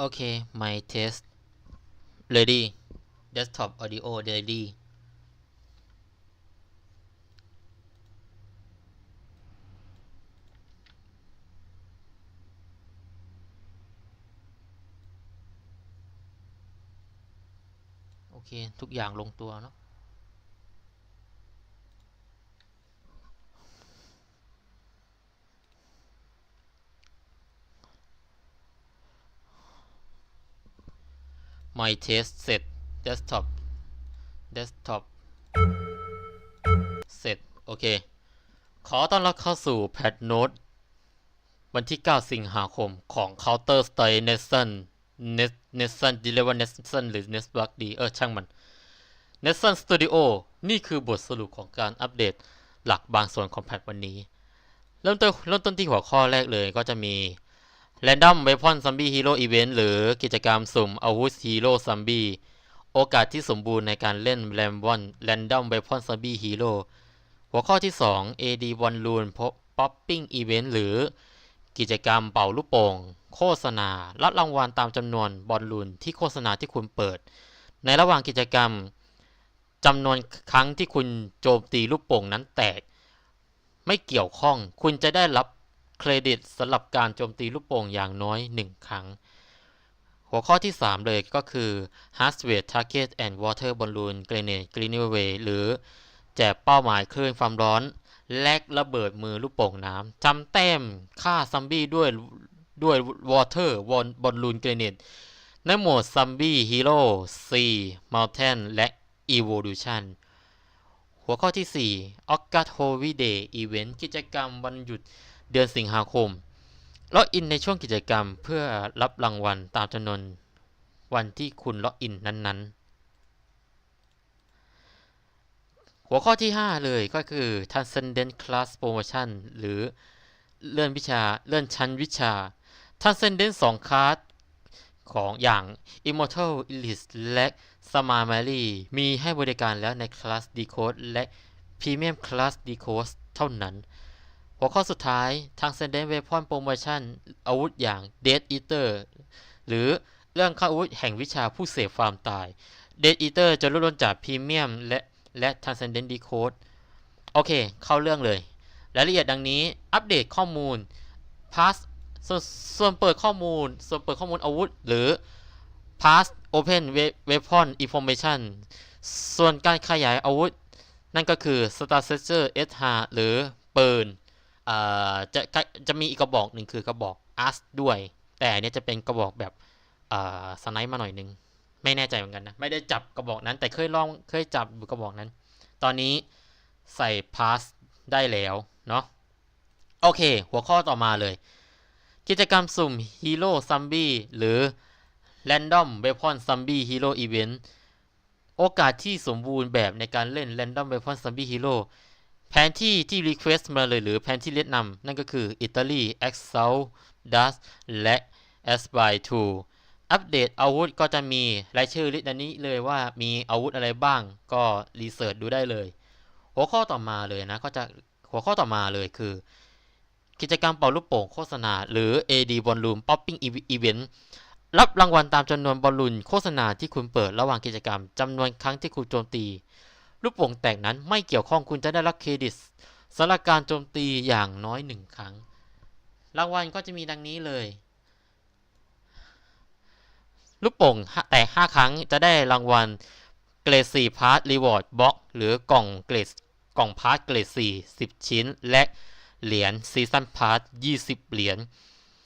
โอเค my test ready desktop audio ready โอเค ทุกอย่างลงตัวเนาะ my test เสร็จ desktop desktop เสร็จโอเค ขอต้อนรับเข้าสู่ patch note วันที่ 9 สิงหาคมของ Counter Strike Nation Nation Deliver Nation หรือ n e s b u g ดีเออ ช่างมัน Nation Studio นี่คือบทสรุปของการอัปเดตหลักบางส่วนของแพทวันนี้ เริ่มต้นเริ่มต้นที่หัวข้อแรกเลยก็จะมี Random Weapon Zombie Hero Event หรือกิจกรรมสุ่มอาวุธฮีโร่ซัมบี้โอกาสที่สมบูรณ์ในการเล่น Random Random Weapon Zombie Hero หัวข้อที่ 2 AD One Rune Popping Event หรือกิจกรรมเป่าลูกโป่ง โฆษณา รับรางวัลตามจำนวนบอลลูนที่โฆษณาที่คุณเปิด ในระหว่างกิจกรรมจำนวนครั้งที่คุณโจมตีลูกโป่งนั้นแตก ไม่เกี่ยวข้องคุณจะได้รับ เครดิตสำหรับการโจมตีลูกโป่งอย่างน้อย 1 ครั้ง หัวข้อที่ 3 เลยก็คือ h a r d w a r e Target and Water Balloon Grenade Greenaway หรือ แจกเป้าหมายคลื่นความร้อน แลกระเบิดมือลูกโป่งน้ำจำแต้มฆ่าซัมบี้ด้วยด้วย Water Balloon Grenade ในโหมด Zombie Hero C Mountain และ Evolution หัวข้อที่4 August Holiday Event กิจกรรมวันหยุด เดือนสิงหาคมล็อกอินในช่วงกิจกรรมเพื่อรับรางวัลตามจำนวนวันที่คุณล็อกอินนั้นๆ หัวข้อที่ 5 เลยก็คือ Transcendent Class Promotion หรือเลื่อนวิชาเลื่อนชั้นวิชา Transcendent 2คลาสของอย่าง Immortal Elite และ Smart Mary มีให้บริการแล้วในคลาส Decode และ Premium Class Decode เท่านั้น หัวข้อสุดท้าย Transcendent Weapon Promotion อาวุธอย่าง Death Eater หรือเรื่องค่าอาวุธแห่งวิชาผู้เสพความตาย Death Eater จะลดลงจากพรีเมียมและและ Transcendent Decode โอเค เข้าเรื่องเลย รายละเอียดดังนี้ อัปเดตข้อมูล Pass ส่วนส่วนเปิดข้อมูล ส่วนเปิดข้อมูลอาวุธ หรือ Pass Open Weapon Information ส่วนการขยายอาวุธ นั่นก็คือ Star Searcher SH หรือปืน จะจะมีอีกกระบอกหนึ่งคือกระบอก a s ด้วย แต่อันนี้จะเป็นกระบอกแบบสไนป์มาหน่อยนึง ไม่แน่ใจเหมือนกันนะ ไม่ได้จับกระบอกนั้น แต่เคยลองเคยจับกระบอกนั้น ตอนนี้ใส่พาสได้แล้วเนาะโอเค หัวข้อต่อมาเลย กิจกรรมสุ่มฮีโร่ซัมบี้หรือ Random Weapon Zombie Hero Event โอกาสที่สมบูรณ์แบบในการเล่น Random Weapon Zombie Hero แผนที่ที่ Request มาเลยหรือแผนที่แนะนำนั่นก็คืออิตาลี e x a u Das และ Aspire 2อัปเดตอาวุธก็จะมีรายชื่อลิสต์นี้เลยว่ามีอาวุธอะไรบ้างก็รีเสิร์ชดูได้เลย หัวข้อต่อมาเลยนะก็จะหัวข้อต่อมาเลยคือ กิจกรรมเป่าลูกโป่งโฆษณา หรือ AD Ballroom Popping Event รับรางวัลตามจำนวนบอลลูนโฆษณาที่คุณเปิดระหว่างกิจกรรมจำนวนครั้งที่คุณโจมตี ลูกโป่งแตกนั้นไม่เกี่ยวข้องคุณจะได้รับเครดิตสำหรับการโจมตีอย่างน้อยหนึ่งครั้ง รางวัลก็จะมีดังนี้เลย ลูกโป่งแตก5 ครั้งจะได้รางวัลเกรด4พาร์ทรีวอร์ดบ็อกหรือกล่องเกรดกล่องพาร์ทเกรด4 10 ชิ้น และเหรียญซีซันพาร์ท20 เหรียญ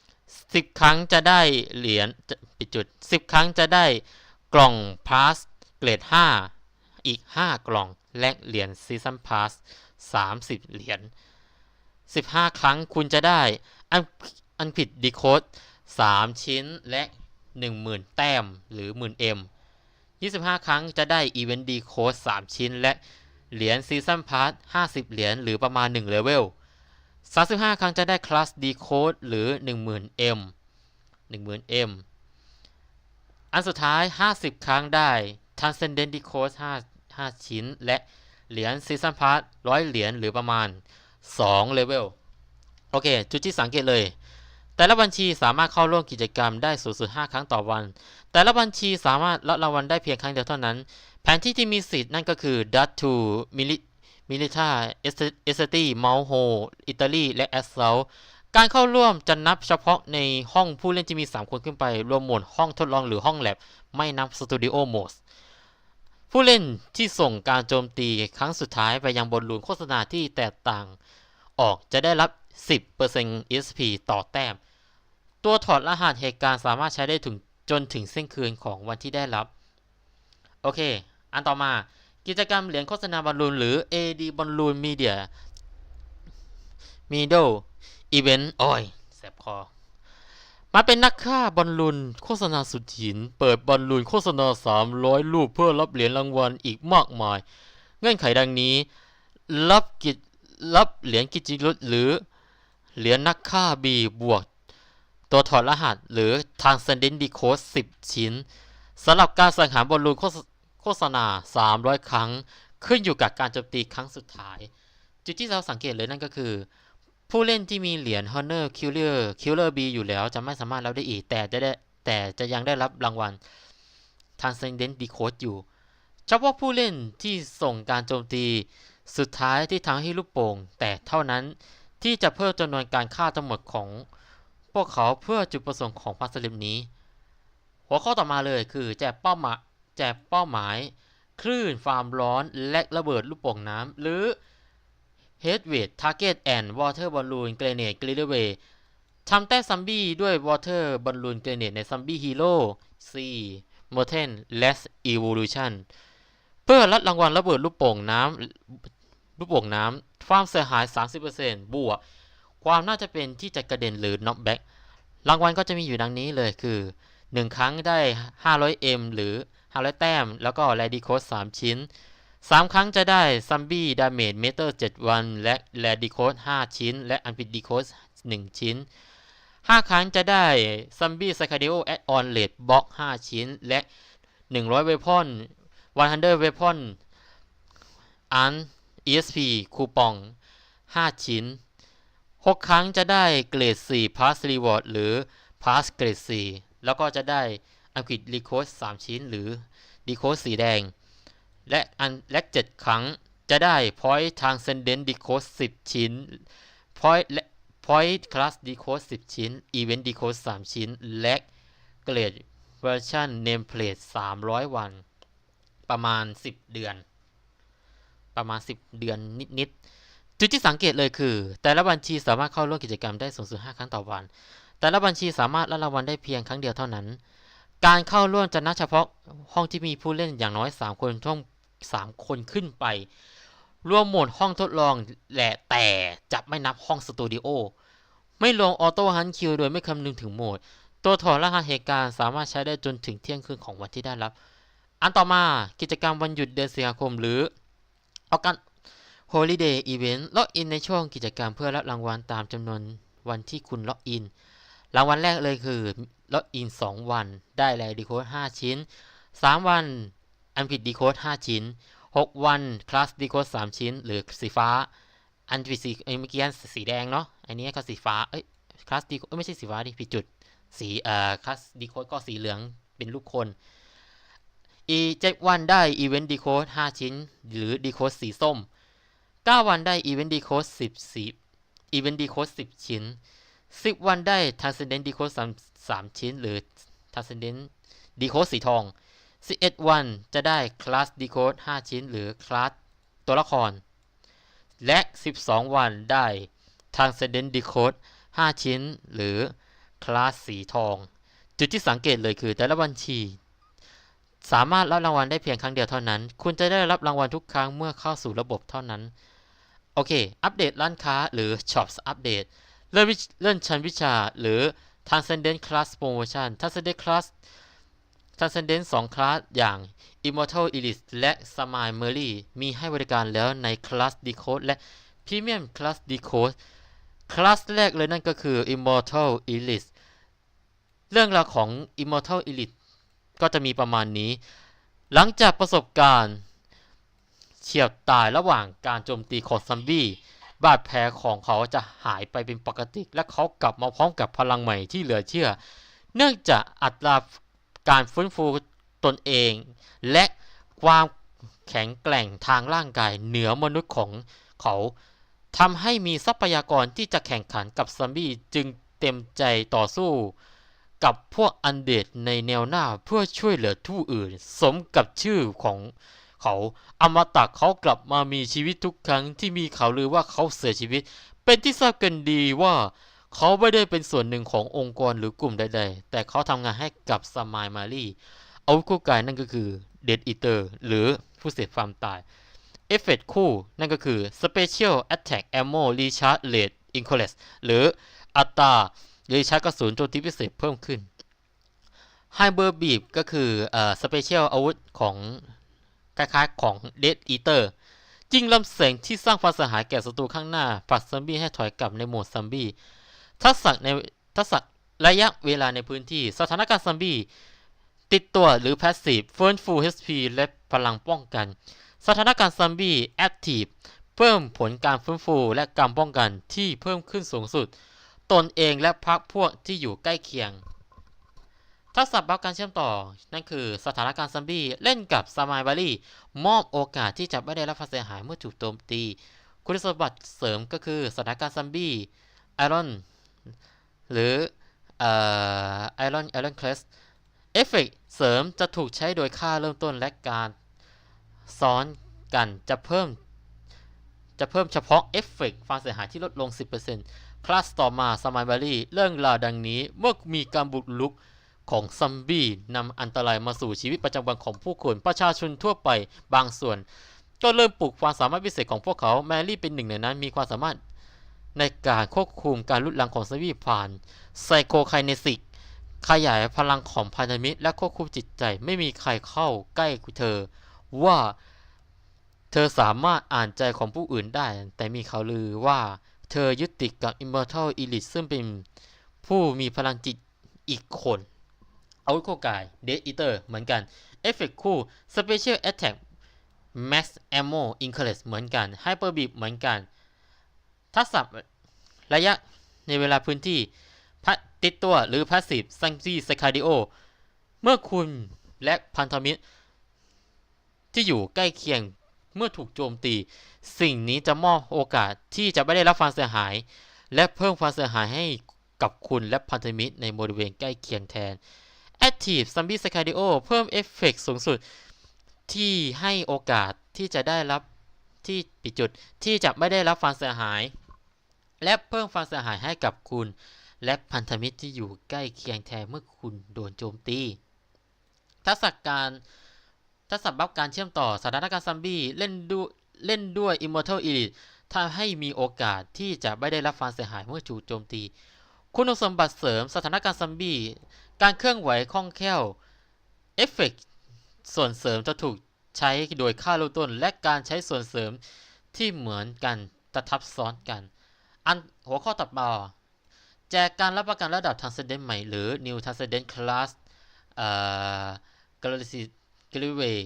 10 ครั้งจะได้เหรียญปิดจุด 10 ครั้งจะได้กล่องพาสเกรด5 อีก 5 กล่อง และเหรียญซีซันพาส30 เหรียญ 15 ครั้งคุณจะได้อันอันผิดดีโคด3 ชิ้นและ 10,000 แต้มหรือ 10,000 M 25 ครั้งจะได้อีเวนต์ดีโคด3 ชิ้น และเหรียญซีซันพาส50 เหรียญหรือประมาณ 1 เลเวล 35 ครั้งจะได้คลาสดีโคดหรือ 10,000 M 10,000 M อันสุดท้าย 50 ครั้งได้ Transcendent Decode 5 ชิ้น และเหรียญ Season Pass 100เหรียญหรือประมาณ 2 เลเวล โอเค จุดที่สังเกตเลย แต่ละบัญชีสามารถเข้าร่วมกิจกรรมได้สูงสุด 5 ครั้งต่อวัน แต่ละบัญชีสามารถรับรางวัลได้เพียงครั้งเดียวเท่านั้น แผนที่ที่มีสิทธิ์นั่นก็คือ d a t 2 Mili Milita e s t i m a l h o อิตาลีและ a s s a u การเข้าร่วมจะนับเฉพาะในห้องผู้เล่นที่มี 3 คนขึ้นไป รวมหมดห้องทดลองหรือห้องแลบ ไม่นับสตูดิโอโหมด ผู้เล่นที่ส่งการโจมตีครั้งสุดท้ายไปยังบอลลูนโฆษณาที่แตกต่างออกจะได้รับ 10% ESP ต่อแต้ม ตัวถอดรหัสเหตุการณ์สามารถใช้ได้ถึงจนถึงเส้นคืนของวันที่ได้รับ โอเค อันต่อมากิจกรรมเหรียญโฆษณาบอลลูนหรือ AD บอลลูนมีเดียมีโดอีเวนต์โอ้ยแสบคอ มาเป็นนักฆ่าบอลลูนโฆษณาสุดหิน เปิดบอลลูนโฆษณา 300 รูปเพื่อรับเหรียญรางวัลอีกมากมาย เงื่อนไขดังนี้ รับกิจรับเหรียญกิจรุตหรือเหรียญนักฆ่าบีบวก ตัวถอดรหัสหรือ Transcendent Decode 10 ชิ้นสำหรับการสังหารบอลลูนโฆษณา 300 ครั้ง ขึ้นอยู่กับการโจมตีครั้งสุดท้าย จุดที่เราสังเกตเลยนั่นก็คือ ผู้เล่นที่มีเหรียญ Honor Killer Killer B อยู่แล้วจะไม่สามารถรับได้อีก แต่จะได้แต่จะยังได้รับรางวัล Transcendent Decode อยู่ เฉพาะผู้เล่นที่ส่งการโจมตีสุดท้ายที่ทั้งให้ลูกโป่ง แต่เท่านั้นที่จะเพิ่มจำนวนการฆ่าทั้งหมดของพวกเขาเพื่อจุดประสงค์ของพัสลิมนี้ หัวข้อต่อมาเลยคือแจกเป้าหมายแจกเป้าหมาย คลื่นความร้อนและระเบิดลูกโป่งน้ำหรือ Headweight Target and Water Balloon Grenade g r e n a d e ทำแต้ซัมบี้ด้วย Water Balloon Grenade ใน Zombie Hero 4 Mutant Last Evolution เพื่อรับรางวัลระเบิดลูกโป่งน้ำลูกโป่งน้ำความเสียหาย 30%บวก ความน่าจะเป็นที่จะกระเด็นหรือ knockback รางวัลก็จะมีอยู่ดังนี้เลยคือ 1 ครั้งได้ 500M หรือ 500 แต้ม แล้วก็แรดิโคส3ชิ้น 3 ครั้งจะได้ซัมบี้ดาเมจเมเตอร์7วัน และแรดิโคส5ชิ้น และอันพิดดีโคส1ชิ้น 5 ครั้งจะได้ซัมบี้ไซคาเดโอแอดออนเลดบล็อก5ชิ้น และ 100 เวพอน100 เวพอนอัน ESP คูปอง 5 ชิ้น 6 ครั้งจะได้เกรด 4 Pass Reward หรือ Pass เกรด 4 แล้วก็จะได้อังกฤษรีโคส3ชิ้น หรือรีโคสสีแดง และอันและ 7 ครั้งจะได้ Point Transcendent Decode 10 ชิ้น Point และ Point Class Decode 10 ชิ้น Event Decode 3 ชิ้น และเกรด Version Nameplate 300 วัน ประมาณ 10 เดือน ประมาณ 10 เดือนนิดๆ จุดที่สังเกตเลยคือ แต่ละบัญชีสามารถเข้าร่วมกิจกรรมได้สูงสุด 5 ครั้งต่อวัน แต่ละบัญชีสามารถรับรางวัลได้เพียงครั้งเดียวเท่านั้น การเข้าร่วมจะนัดเฉพาะห้องที่มีผู้เล่นอย่างน้อย 3 คนท่อง 3 คนขึ้นไป รวมหมดห้องทดลองแหละแต่จะไม่นับห้องสตูดิโอ ไม่รวมออโต้ฮันคิวโดยไม่คำนึงถึงโหมด ตัวถอดรหัสเหตุการณ์สามารถใช้ได้จนถึงเที่ยงคืนของวันที่ได้รับ อันต่อมากิจกรรมวันหยุดเดือนสิงหาคมหรือออกัน Holiday Event ล็อกอินในช่วงกิจกรรมเพื่อรับรางวัลตามจำนวนวันที่คุณล็อกอิน รางวัลแรกเลยคือล็อกอิน 2 วัน ได้แลดีโค้ด5 ชิ้น 3 วัน อันผิดดีโคด5 ชิ้น 6 วันคลาสดีโคด3 ชิ้น หรือสีฟ้า อันผิดสีเมื่อกี้อันสีแดงเนาะ อันนี้ก็สีฟ้า เอ้ยคลาสดีไม่ใช่สีฟ้าดิ ผิดจุด สีเอ่อคลาสดีโคดก็สีเหลือง เป็นลูกคนอีเจ็ดวันได้อีเวนต์ดีโคด5ชิ้น หรือดีโคดสีส้ม 9 วันได้อีเวนต์ดีโคด10สีอีเวนต์ดีโคด10 ชิ้น 10 วันได้ Transcendent Decode 3 3 ชิ้น หรือ Transcendent Decode สีทอง 11 วันจะได้ Class Decode 5ชิ้น หรือ Class ตัวละคร และ 12 วันได้ Transcendent Decode 5ชิ้น หรือ Class สีทอง จุดที่สังเกตเลยคือแต่ละบัญชี สามารถรับรางวัลได้เพียงครั้งเดียวเท่านั้น คุณจะได้รับรางวัลทุกครั้งเมื่อเข้าสู่ระบบเท่านั้น โอเค อัปเดตร้านค้าหรือ Shops อัปเดตเล่นเลื่อนชั้นวิชาหรือ Transcendent Class Promotion Transcendent Class Transcendent 2 คลาสอย่าง Immortal Elite และ Smile Merry มีให้บริการแล้วใน Class Decode และ Premium Class Decode คลาสแรกเลยนั่นก็คือ Immortal Elite เรื่องราวของ Immortal Elite ก็จะมีประมาณนี้ หลังจากประสบการณ์เฉียบตายระหว่างการโจมตีของซัมบี้บาดแผลของเขาจะหายไปเป็นปกติ และเขากลับมาพร้อมกับพลังใหม่ที่เหลือเชื่อ เนื่องจากอัตรา การฟื้นฟูตนเอง และความแข็งแกร่งทางร่างกายเหนือมนุษย์ของเขาทำให้มีทรัพยากรที่จะแข่งขันกับซอมบี้จึงเต็มใจต่อสู้ กับพวกอันเดดในแนวหน้าเพื่อช่วยเหลือผู้อื่น สมกับชื่อของเขาอมตะเขากลับมามีชีวิตทุกครั้งที่มีข่าวลือว่าเขาเสียชีวิต เป็นที่ทราบกันดีว่า เขาไม่ได้เป็นส่วนหนึ่งขององค์กรหรือกลุ่มใด ๆ แต่เขาทำงานให้กับสมายมารีอาวุธคู่กายนั่นก็คือเดดอีเตอร์หรือผู้เสพความตาย เอฟเฟกต์คู่นั่นก็คือ Special Attack Ammo Recharge Rate Increase หรืออัตรารีชาร์จกระสุนโจมตีพิเศษเพิ่มขึ้น Hyper Beam ก็คือสเอ่อ Special อาวุธของคล้ายๆของ Dead Eater จิงลำแสงที่สร้างความเสียหายแก่ศัตรูข้างหน้าผลักซอมบี้ให้ถอยกลับในโหมดซอมบี้ ทักษะในทักษะระยะเวลาในพื้นที่ สถานการณ์ซอมบี้ ติดตัวหรือ Passive ฟื้นฟู HP และพลังป้องกัน สถานการณ์ซอมบี้ Active เพิ่มผลการฟื้นฟูและการป้องกันที่เพิ่มขึ้นสูงสุด ตนเองและพรรคพวกที่อยู่ใกล้เคียง ทักษะบัฟการเชื่อมต่อ นั่นคือสถานการณ์ซอมบี้เล่นกับสมายบารีมอบโอกาสที่จะไม่ได้รับความเสียหายเมื่อถูกโจมตี คุณสมบัติเสริมก็คือสถานการณ์ซอมบี้ไอรอน หรือเอ่อไอรอนไอรอนคลสเอฟเฟกเสริมจะถูกใช้โดยค่าเริ่มต้นและการซ้อนกันจะเพิ่ม จะเพิ่มเฉพาะเอฟเฟกความเสียหายที่ลดลง 10%คลาสต่อมาสมายบารี่เรื่องราวดังนี้เมื่อมีการบุกรุกของซัมบี้นำอันตรายมาสู่ชีวิตประจำวันของผู้คน ประชาชนทั่วไปบางส่วน ก็เริ่มปลูกความสามารถพิเศษของพวกเขา แมรี่เป็นหนึ่งในนั้น มีความสามารถ ในการควบคุมการลุดลังของซัมบี้ผ่านไซโคไคเนซิก ขยายพลังของพันธมิตรและควบคุมจิตใจไม่มีใครเข้าใกล้เธอ ว่าเธอสามารถอ่านใจของผู้อื่นได้ แต่มีข่าวลือว่าเธอยึดติดกับ Immortal Elite ซึ่งเป็นผู้มีพลังจิตอีกคน เอาวุธคู่กาย Dead Eater เหมือนกัน เอฟเฟกคู่ Special Attack Max Ammo Increase เหมือนกัน Hyper Beam เหมือนกัน ทักษะระยะในเวลาพื้นที่พัดติดตัวหรือ Passive s a n c t y s c a r d i o เมื่อคุณและพันธมิตร ที่อยู่ใกล้เคียงเมื่อถูกโจมตี สิ่งนี้จะมอบโอกาสที่จะไม่ได้รับความเสียหาย และเพิ่มความเสียหายให้กับคุณและพันธมิตรในบริเวณใกล้เคียงแทน Active Zombie Scario เพิ่มเอฟเฟกต์สูงสุด ที่ให้โอกาสที่จะได้รับที่ปิดจุดที่จะไม่ได้รับความเสียหาย และเพิ่มความเสียหายให้กับคุณ และพันธมิตรที่อยู่ใกล้เคียงแทนเมื่อคุณโดนโจมตี ทักษะการทักษะบัฟการเชื่อมต่อสถานการณ์ซัมบี้เล่นด้วยเล่นด้วย Immortal Elite ทำให้มีโอกาสที่จะไม่ได้รับความเสียหายเมื่อถูกโจมตี คุณสมบัติเสริมสถานการณ์ซัมบี้ การเคลื่อนไหวคล่องแคล่ว เอฟเฟกต์ส่วนเสริมจะถูกใช้โดยค่าเริ่มต้น และการใช้ส่วนเสริมที่เหมือนกันจะทับซ้อนกัน อันหัวข้อตัดมาแจกการรับประกันระดับ Transcendent ใหม่หรือ New Transcendent Class เอ่อ Galaxy g a l i w a y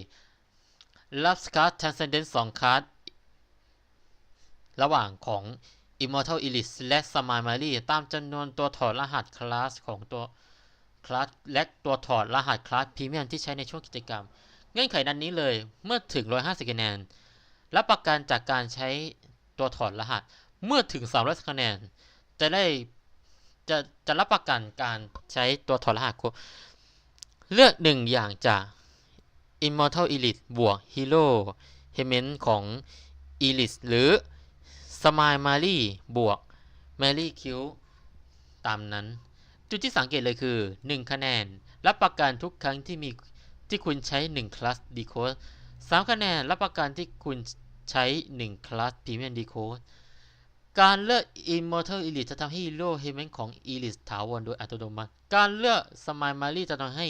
รับการ์ด Transcendent 2การ์ดระหว่างของ Immortal Elite และ Samai Mari ตามจำนวนตัวถอดรหัสคลาสของตัวคลาสและตัวถอดรหัสคลาสพรีเมียมที่ใช้ในช่วงกิจกรรม เงื่อนไขดันนี้เลยเมื่อถึง 150คะแนนรับประกันจากการใช้ตัวถอดรหัส เมื่อถึง 300 คะแนน จะได้จะจะรับประกันการใช้ตัวถอดรหัสโครบเลือกหนึ่งอย่างจาก Immortal Elite บวก Hero h e m e n ของ Elite หรือ Smile Mary บวก Mary Q ตามนั้น จุดที่สังเกตเลยคือ 1 คะแนน รับประกันทุกครั้งที่มีที่คุณใช้ 1 คลาส Decode 3 คะแนน รับประกันที่คุณใช้ 1 คลาส Premium Decode การเลือก Immortal Elite จะทำให้ Hero h e m e n ของ Elite ถาวรโดยอัตโนมัติ การเลือก Smile Mary จะทำให้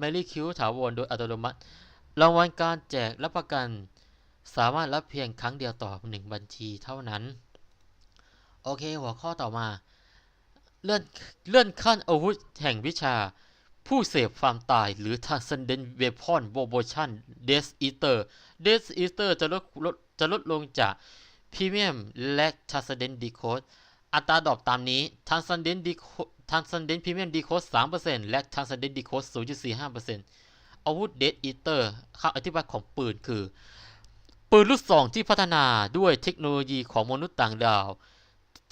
Mary Q ถาวรโดยอัตโนมัติ รางวัลการแจกรับประกัน สามารถรับเพียงครั้งเดียวต่อ 1 บัญชีเท่านั้น โอเค หัวข้อต่อมา เลื่อนเลื่อนขั้นอาวุธแห่งวิชา ผู้เสพความตายหรือ Transcendent Weapon v o b o t i o n Death Eater Death Eater จะลดลดจะลดลงจาก Premium และ Transcendent Decode อัตราดอปตามนี้ Transcendent Decode Transcendent Premium Decode 3%และ Transcendent Decode 0.45%อาวุธ Death Eater คำอธิบายของปืนคือ ปืนลูกซองที่พัฒนาด้วยเทคโนโลยีของมนุษย์ต่างดาว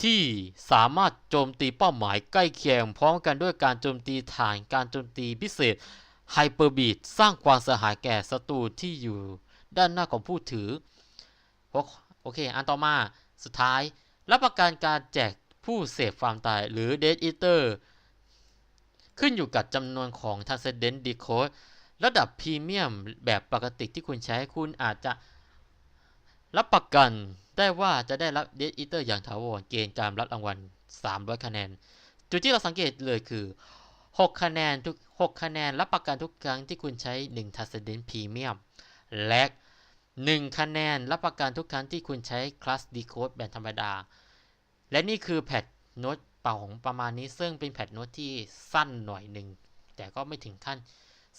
ที่สามารถโจมตีเป้าหมายใกล้เคียง พร้อมกันด้วยการโจมตีฐานการโจมตีพิเศษไฮเปอร์บีดสร้างความเสียหายแก่ศัตรูที่อยู่ด้านหน้าของผู้ถือ โอเค อันต่อมาสุดท้าย รับประกันการแจกผู้เสพความตายหรือ Dead Eater ขึ้นอยู่กับจำนวนของ Transcendent Decode ระดับพรีเมียมแบบปกติที่คุณใช้คุณอาจจะรับประกันได้ว่าจะได้รับ Dead Eater อย่างถาวรเกณฑ์การรับรางวัล 300 คะแนน จุดที่เราสังเกตเลยคือ 6 คะแนนทุก 6 คะแนนรับประกันทุกครั้งที่คุณใช้ 1 Transcendent Premium และ 1 คะแนนรับประกันทุกครั้งที่คุณใช้ Class Decode แบบธรรมดา และนี่คือแพทโน้ตเป่าของประมาณนี้ซึ่งเป็นแพทโน้ตที่สั้นหน่อยหนึ่ง แต่ก็ไม่ถึงขั้น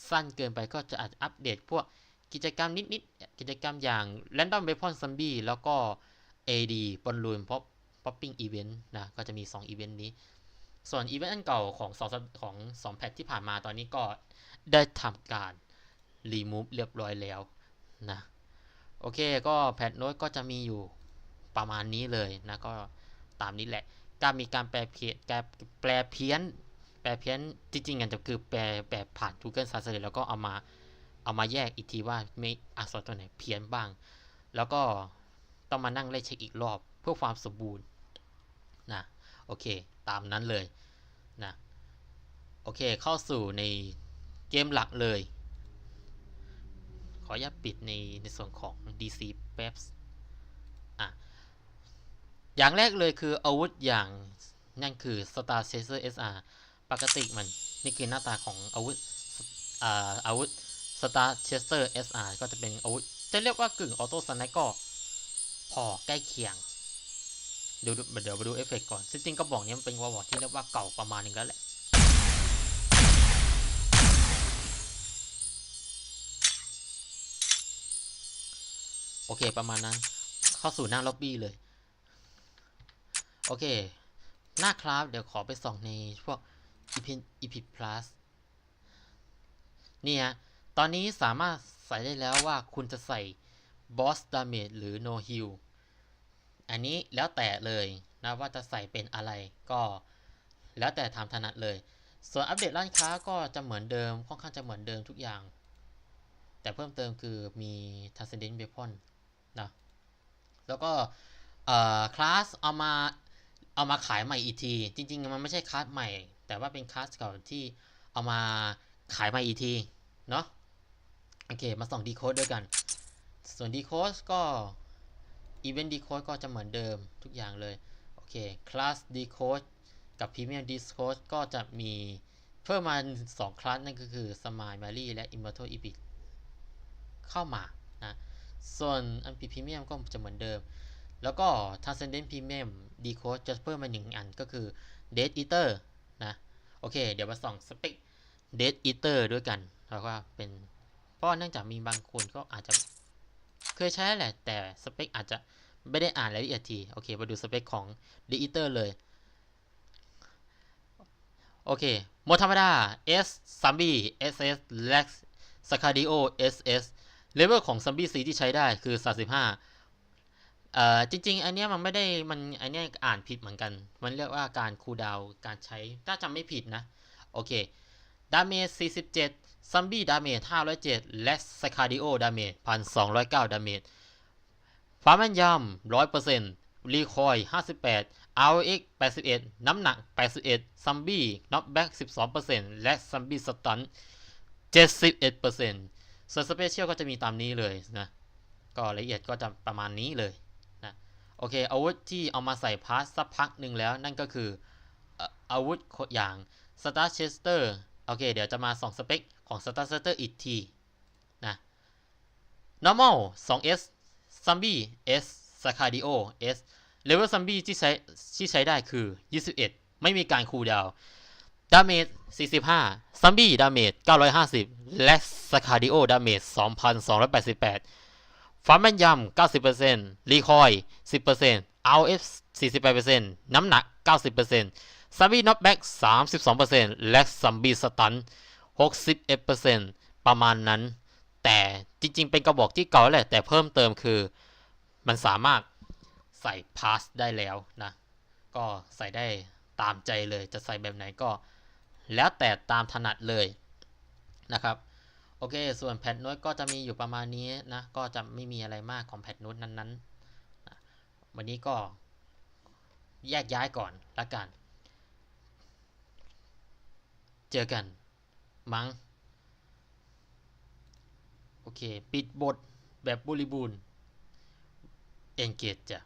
สั้นเกินไปก็จะอาจอัปเดตพวกกิจกรรมนิดๆ กิจกรรมอย่าง Random Weapon Zombie แล้วก็ AD บอลลูน Pop Popping Event นะ ก็จะมี2อีเวนต์นี้ ส่วนอีเวนต์อันเก่าของ2สัปของ2แพทที่ผ่านมาตอนนี้ก็ได้ทำการ remove เรียบร้อยแล้วนะ โอเคก็แพทโน้ตก็จะมีอยู่ประมาณนี้เลยนะก็ตามนี้แหละการมีการแปลเพี้ยนแปลเพี้ยนแปลเพี้ยนจริงๆกันจะคือแปลแบบผ่าน Google Translate แล้วก็เอามาเอามาแยกอีกทีว่าไม่อักษรตัวไหนเพี้ยนบ้าง แล้วก็ต้องมานั่งไล่เช็คอีกรอบเพื่อความสมบูรณ์นะโอเค ตามนั้นเลยนะโอเคเข้าสู่ในเกมหลักเลย ขออนุญาตปิดในในส่วนของ DC แป๊บอะ อย่างแรกเลยคืออาวุธอย่างนั่นคือ Star Chaser SR ปกติมัน นี่คือหน้าตาของอาวุธอ่าอาวุธ Star Chaser SR ก็จะเป็นอาวุธ จะเรียกว่ากึ่งออโต้สไนก็พอใกล้เคียง เดี๋ยวเดี๋ยวมาดูเอฟเฟกต์ก่อน ซึ่งจริงก็บอกนี้มันเป็นวอลวอที่เรียกว่าเก่าประมาณนึงแล้วแหละ โอเค ประมาณนั้น เข้าสู่หน้าล็อบบี้เลย โอเค หน้าคราฟเดี๋ยวขอไปส่องในพวก e p e p plus เนี่ยตอนนี้สามารถใส่ได้แล้วว่าคุณจะใส่ boss damage หรือ no heal อันนี้แล้วแต่เลยนะว่าจะใส่เป็นอะไรก็แล้วแต่ทำถนัดเลย ส่วนอัปเดตร้านค้าก็จะเหมือนเดิม ค่อนข้างจะเหมือนเดิมทุกอย่าง แต่เพิ่มเติมคือมี Transcendent Weapon นะแล้วก็คลาสเอามาเอามาขายใหม่อีกทีจริงๆมันไม่ใช่คลาสใหม่ แต่ว่าเป็นคลาสเก่าที่เอามาขายใหม่อีกทีเนาะโอเคมาส่องดีโคดด้วยกัน ส่วนดีโคดก็ Event Decode ก็จะเหมือนเดิมทุกอย่างเลยโอเค Class Decode กับ Premium Decode ก็จะมีเพิ่มมา 2 คลาสนั่นก็คือ Smile Mary และ Immortal Epic เข้ามา ส่วนอัน Premium ก็จะเหมือนเดิม แล้วก็ Transcendent Premium Decode จะเพิ่มมา1อันก็คือ Dead Eater นะ โอเค เดี๋ยวมาส่องสเปค Dead Eater ด้วยกันแล้วก็เป็น เพราะเนื่องจากมีบางคนก็อาจจะเคยใช้แหละ แต่สเปคอาจจะไม่ได้อ่านรายละเอียดที โอเค มาดูสเปคของ d e a t e r เลย โอเคโมดธรรมดา S Zombie SS Lex Scadio SS เลเวลของ Zombie C ที่ใช้ได้คือ 35เอ่อจริง ๆ อันเนี้ยมันไม่ได้มันอันเนี้ยอ่านผิดเหมือนกัน มันเรียกว่าการคูลดาวการใช้ถ้าจำไม่ผิดนะ โอเคดาเมจ47ซัมบี้ดาเมจ507 และสคาดิโอดาเมจ1209 ดาเมจความแม่นยำ100%รีคอย 58 RX 81 น้ำหนัก 81 ซัมบี้ น็อกแบ็ก12%และซัมบี้สตัน71% ส่วนสเปเชียลก็จะมีตามนี้เลยนะก็ละเอียดก็จะประมาณนี้เลยนะโอเคอาวุธที่เอามาใส่พาร์ทสักพักหนึ่งแล้ว นั่นก็คืออาวุธอย่าง Star Chester โอเค เดี๋ยวจะมาส่องสเปคของ Star Chester อีกทีนะ normal 2S zombie S Scadio S level zombie ที่ใช้ที่ใช้ได้คือ 21 ไม่มีการคูลดาวน์ ดาเมจ 45 zombie ดาเมจ 950 และ Scadio ดาเมจ 2,288 ความแม่นยำ 90%รีคอย 10% RF 48%น้ำหนัก 90%ซัมบี้น็อตแบ็ก32%และซัมบี้สตัน 61%ประมาณนั้น แต่จริงๆ เป็นกระบอกที่เก่าแหละ แต่เพิ่มเติมคือ มันสามารถใส่พาสได้แล้วนะ ก็ใส่ได้ตามใจเลยจะใส่แบบไหนก็ แล้วแต่ตามถนัดเลยนะครับโอเค ส่วนแพทโน้ตก็จะมีอยู่ประมาณนี้นะ ก็จะไม่มีอะไรมากของแพทโน้ตนั้นๆ วันนี้ก็แยกย้ายก่อนละกัน เจอกัน มั้ง โอเค ปิดบทแบบบริบูรณ์ เอนเกจจ้ะ